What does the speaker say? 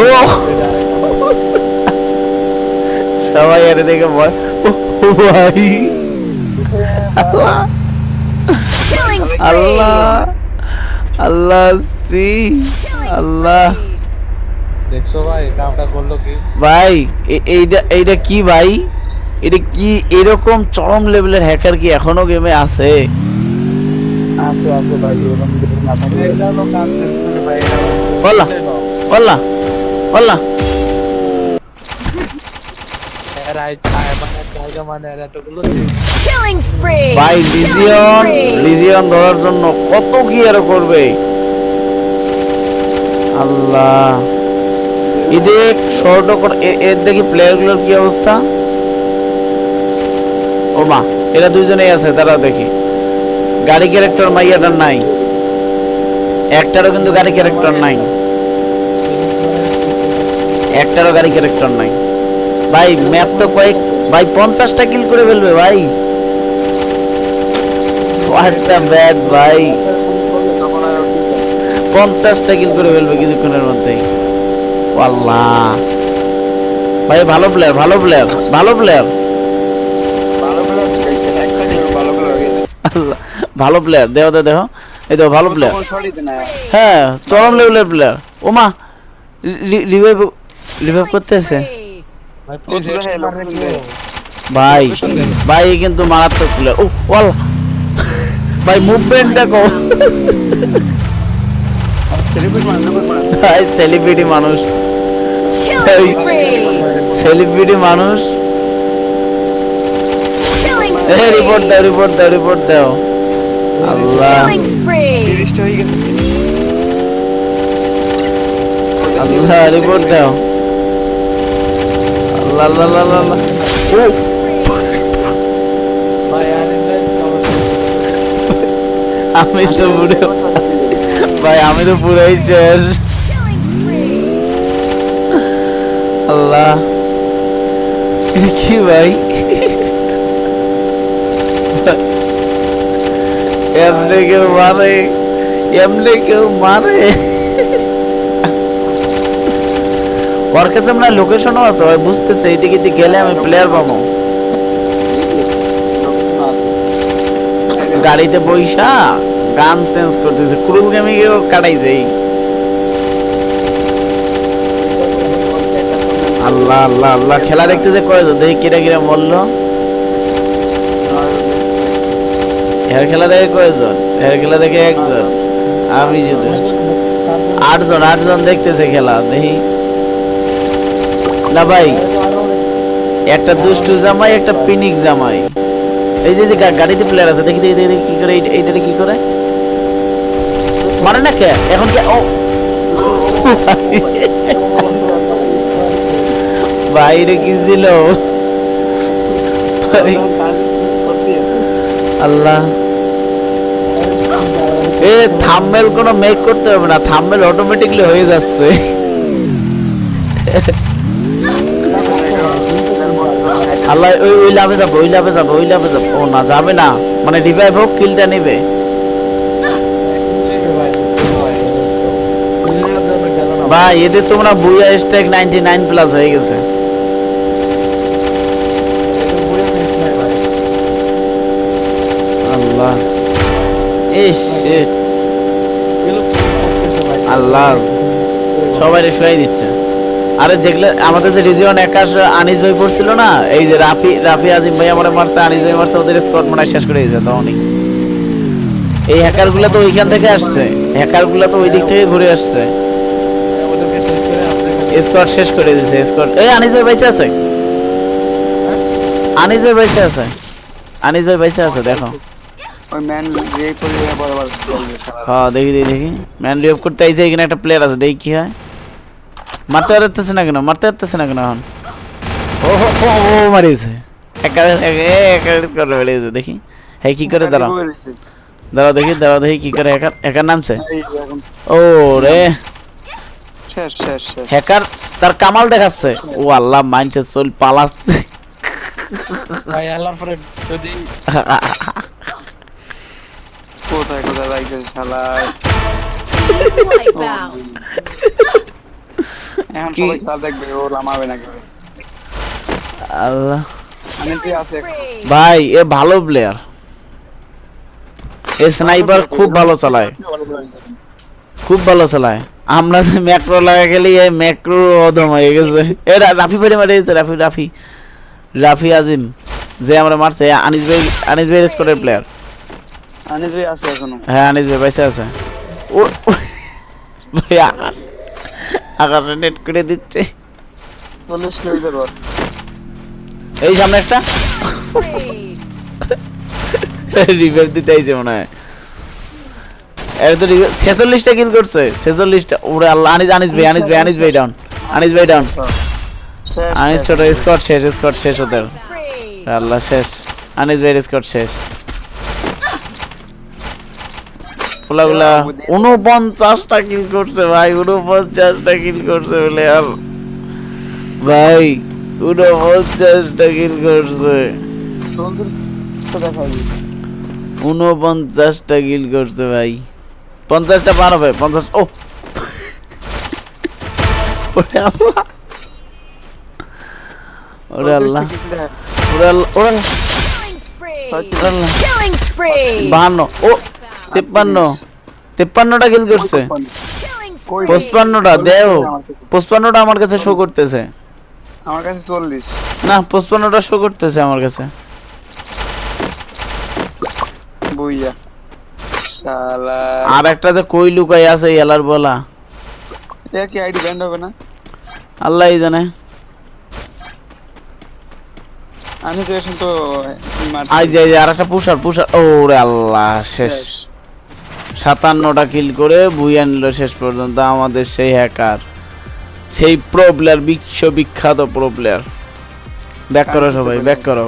ও। সবাই এর দেখে ভাই। আল্লাহ আল্লাহ সি আল্লাহ। দেখছ ভাই কামটা করল কি? ভাই এইটা এইটা কি ভাই? এটা কি এরকম চরম লেভেলের হ্যাকার কি এখনও গেমে আছে? আছে আছে ভাই এরকম কিছু না করে ভাই লিজিয়ন লিজিয়ন ধরার জন্য কত কি আর করবে। আল্লাহ। এদের শর্ট এর দেখি প্লেয়ারগুলোর কি অবস্থা? ও মা এরা দুইজনেই আছে তারাও দেখি। গাড়ি ক্যারেক্টার মাইয়াটার নাই। একটারও কিন্তু গাড়ি ক্যারেক্টার নাই। একটারও গাড়ি ক্যারেক্টার নাই ভাই ম্যাপ তো কয়েক ভাই পঞ্চাশটা কিল করে ফেলবে ভাই ভাই পঞ্চাশটা কিল করে ফেলবে কিছুক্ষণের আল্লাহ ভাই ভালো প্লেয়ার ভালো প্লেয়ার ভালো প্লেয়ার ভালো প্লেয়ার দেহ দেহ দেহ এই তো ভালো প্লেয়ার হ্যাঁ চরম লেভেলের প্লেয়ার ওমা রিভাইভ রিভাইভ করতেছে? ভাই? ভাই ভাই কিন্তু মারাত্মক প্লেয়ার ও ওয়াল ভাই মুভমেন্ট দেখো সেলিব্রিটি মানে মানে ভাই সেলিব্রিটি মানুষ। সেলিব্রিটি মানুষ. রিপোর্ট দাও রিপোর্ট দাও রিপোর্ট দাও। আল্লাহ। হয়ে আল্লাহ রিপোর্ট দাও। আল্লাহ আল্লাহ আল্লাহ আল্লাহ ও ভাই আনিলেন আমি তো পুরো ভাই আমি তো পুরাই শেষ. আল্লাহ। এটা কি ভাই? এমনি কেউ মারে এমনি কেউ মারে। ওর কাছে লোকেশনও আছে, ওই বুঝতেছে, এইদিকে দিকে গেলে আমি প্লেয়ার পাবো। গাড়িতে বইসা, গান চেঞ্জ করতেছে, ক্রুল গেমে গিয়েও কাটাইছে আল্লাহ আল্লাহ আল্লাহ, খেলা দেখতে যে কয়জন দেখি কিরা কিরা বলল এর খেলা দেখে কয়জন এর খেলা দেখে একজন। আমি যদি আটজন আটজন দেখতেছে খেলা, দেখি। না ভাই, একটা দুষ্টু জামাই, একটা পিনিক জামাই। এই যে গাড়িতে প্লেয়ার আছে, দেখি দেখি কি করে এইটা- এইটারে কি করে? মানে না কে? এখন কে? ও! বাইরে কি ছিল? আল্লাহ। এ থাম্বেল কোনো মেক করতে হবে না থাম্বেল অটোমেটিকলি হয়ে যাচ্ছে। আল্লাহ, ওই ওই লাভে যাব, ওই লাভে যাব, ওই লাভে যাব। ও না, যাবে না। মানে রিভাইভ হোক, কিলটা নেবে। ভাই, এদের তোমরা বুয়া নাইনটি নাইন প্লাস হয়ে গেছে। আল্লাহ। আল্লাহ। সবাই শুয়াই দিচ্ছে। আরে যেগুলো আমাদের যে রিজিয়ন একাশ আনিস ভাই পড়ছিল না? এই যে রাফি রাফি আজিম ভাই আমার মারছে আনিস ভাই মারছে ওদের স্কোয়াড মনে শেষ করে দিয়েছে তখনই এই হ্যাকারগুলা তো ওইখান থেকে আসছে। হ্যাকারগুলা তো ওই দিক থেকে ঘুরে আসছে। স্কোয়াড শেষ করে দিয়েছে স্কোয়াড এই আনিস ভাই বাইসে আছে? আনিস ভাই বাইসে আছে? আনিস ভাই বাইসে আছে দেখো। ওই ম্যান করে বরাবর হ্যাঁ দেখি দেখি দেখি। ম্যান রিভ করতে আইছে এখানে একটা প্লেয়ার আছে দেখি কি হয়। মারতে পারতেছে না কেন? মারতে পারতেছে না কেন এখন? ও হো, ও মারিয়েছে। একা একা করে দেখি। হ্যাঁ কি করে? দাঁড়াও। দাঁড়াও দেখি দাঁড়াও দেখি কি করে? হ্যাকার হ্যাকার নামছে? ও রে। হ্যাকার তার কামাল দেখাচ্ছে। ও আল্লাহ মাইন্ডসে চল পালাচ্ছে। ভাই আল্লাহর পরে যদি কোথায় কোথায় রাখছে শালা out. এখন সবাই খেলা দেখবে ও লামাবে না কেউ আল্লাহ। আমি তুই আছে Spree. ভাই এ ভালো প্লেয়ার এ স্নাইপার খুব ভালো চালায়। খুব ভালো চালায়। আমরা ম্যাক্রো লাগা গেলে এই ম্যাক্রো অদম হয়ে গেছে। এ রাফি ফেরে মারে গেছে রাফি রাফি। রাফি আজিম যে আমরা মারছে এ আনিস ভাই আনিস ভাই স্কোরের প্লেয়ার আমি তুই আছে এখনও। হ্যাঁ আনিস ভাই পয়সা আছে। ও- ভাই আকাশ নেট করে দিচ্ছে। এই সামনে একটা। রিভাইভ দিতে আইছে মনে হয়। এর তো ছেচল্লিশটা কিল করছে। ছেচল্লিশটা। ওরে আল্লাহ আনিস আনিস ভাই আনিস ভাই আনিস ভাই ডাউন আনিস ভাই ডাউন শেষ, আনিস ছোট স্কট শেষ স্কট শেষ ওদের। আল্লাহ শেষ। আনিস ভাইয়ের স্কট শেষ। পোলাগুলা উনপঞ্চাশটা কিল করছে ভাই উনপঞ্চাশটা কিল করছে বলে আর ভাই উনপঞ্চাশটা কিল করছে। চল্লিশ তো দেখাই দিই। উনপঞ্চাশটা কিল করছে ভাই। পঞ্চাশটা পার হবে পঞ্চাশ ও। ওরে আল্লাহ। ওরে আল্লাহ। কিছু দেখা- ওরে আল্লাহ ওরে আল্লাহ। Killing spree. ওরে আল্লাহ Killing spree. বাহান্ন ও। তেপ্পান্ন। তেপ্পান্নটা কিল করছে. পঁচপান্নটা দেও। পঁচপান্নটা আমার কাছে শো করতেছে। আমার কাছে চল্লিশ। না পঁচপান্নটা শো করতেছে আমার কাছে। বইয়া। আর একটা যে কই লুকাই আছে এলার বলা। এটা কি আইডি ব্যান্ড হবে না? আল্লাহ জানে। আমি তো এখন তো। আই যাই আর একটা পুষার পুষার। ওরে আল্লাহ শেষ। সাতান্নটা কিল করে বুয়ে নিল শেষ পর্যন্ত আমাদের সেই হ্যাকার সেই প্রো প্লেয়ার বিশ্ববিখ্যাত প্রো প্লেয়ার ব্যাক করো সবাই ব্যাক করো।